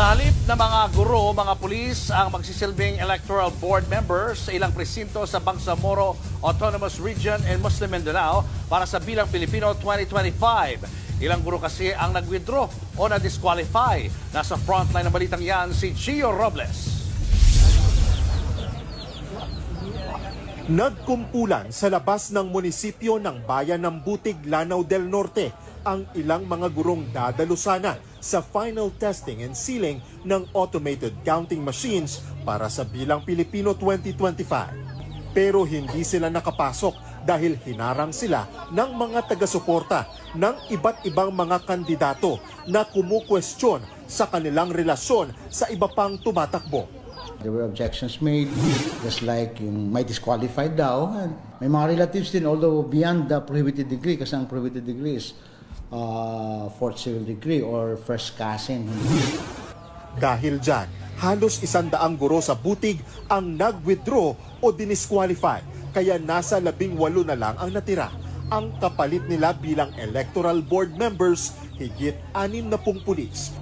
Sa halip na mga guro, mga pulis ang magsisilbing electoral board members sa ilang presinto sa Bangsamoro Autonomous Region in Muslim Mindanao para sa Bilang Pilipino 2025. Ilang guro kasi ang nag-withdraw o na-disqualify. Nasa frontline ng balitang yan si Gio Robles. Nagkumpulan sa labas ng munisipyo ng Bayan ng Butig, Lanao del Norte ang ilang mga gurong dadalo sana sa final testing and sealing ng automated counting machines para sa Bilang Pilipino 2025. Pero hindi sila nakapasok dahil hinarang sila ng mga taga-suporta ng iba't ibang mga kandidato na kumukwestiyon sa kanilang relasyon sa iba pang tumatakbo. There were objections made, just like yung may disqualified daw. And may mga relatives din, although beyond the prohibited degree, kasi ang prohibited degree is uh, fourth civil degree or first cousin. Dahil dyan, halos isandaang guro sa butig ang nag-withdraw o dinisqualify. Kaya nasa labing walo na lang ang natira. Ang kapalit nila bilang electoral board members, higit anim na pung pulis.